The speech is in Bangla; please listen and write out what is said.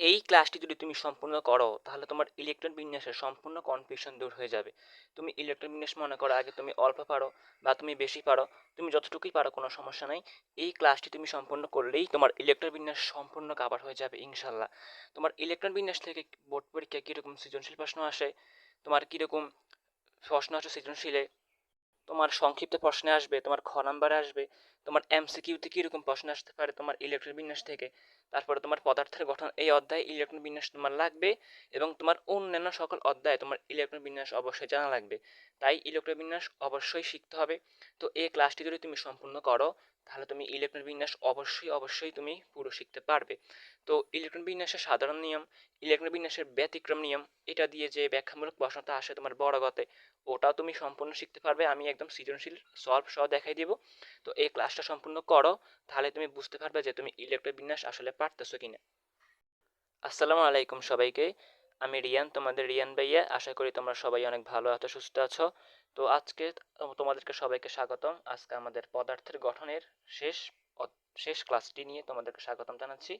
এই ক্লাসটি যদি তুমি সম্পূর্ণ করো, তাহলে তোমার ইলেকট্রন বিন্যাসের সম্পূর্ণ কনফিউশন দূর হয়ে যাবে। তুমি ইলেকট্রন বিন্যাস মনে করো, আগে তুমি অল্প পারো বা তুমি বেশি পারো, তুমি যতটুকুই পারো কোনো সমস্যা নাই। এই ক্লাসটি তুমি সম্পূর্ণ করলেই তোমার ইলেকট্রন বিন্যাস সম্পূর্ণ কাভার হয়ে যাবে, ইনশাল্লাহ। তোমার ইলেকট্রন বিন্যাস থেকে বোর্ড পরীক্ষায় কীরকম সৃজনশীল প্রশ্ন আসে, তোমার কীরকম প্রশ্ন আসে সৃজনশীলে, তোমার সংক্ষিপ্ত প্রশ্নে আসবে, তোমার খ নাম্বারে আসবে তোমার এমসিকিউতে কীরকম প্রশ্ন আসতে পারে তোমার ইলেকট্রন বিন্যাস থেকে? তারপরে তোমার পদার্থের গঠন, এই অধ্যায়ে ইলেকট্রন বিন্যাস তোমার লাগবে এবং তোমার অন্যান্য সকল অধ্যায়ে তোমার ইলেকট্রন বিন্যাস অবশ্যই জানা লাগবে। তাই ইলেকট্রন বিন্যাস অবশ্যই শিখতে হবে। তো এই ক্লাসটি যদি তুমি সম্পূর্ণ করো, তাহলে তুমি ইলেকট্রন বিন্যাস অবশ্যই অবশ্যই তুমি পুরো শিখতে পারবে। তো ইলেকট্রন বিন্যাসের সাধারণ নিয়ম ইলেকট্রন বিন্যাসের ব্যতিক্রম নিয়ম, এটা দিয়ে যে ব্যাখ্যামূলক প্রশ্নটা আসে তোমার বড় গতে, ওটাও তুমি সম্পূর্ণ শিখতে পারবে। আমি একদম সৃজনশীল সলভ সহ দেখাই দিব। তো এই ক্লাসটা সম্পূর্ণ করো, তাহলে তুমি বুঝতে পারবে যে তুমি ইলেকট্রিক বিন্যাস আসলে পারতেছো কিনা। আসসালামু আলাইকুম সবাইকে, আমি রিয়ান, তোমাদের রিয়ান ভাইয়া। আশা করি তোমরা সবাই অনেক ভালো আছো, সুস্থ আছো। তো আজকে তোমাদেরকে সবাইকে স্বাগতম। আজকে আমাদের পদার্থের গঠনের শেষ শেষ ক্লাসটি নিয়ে তোমাদেরকে স্বাগতম জানাচ্ছি।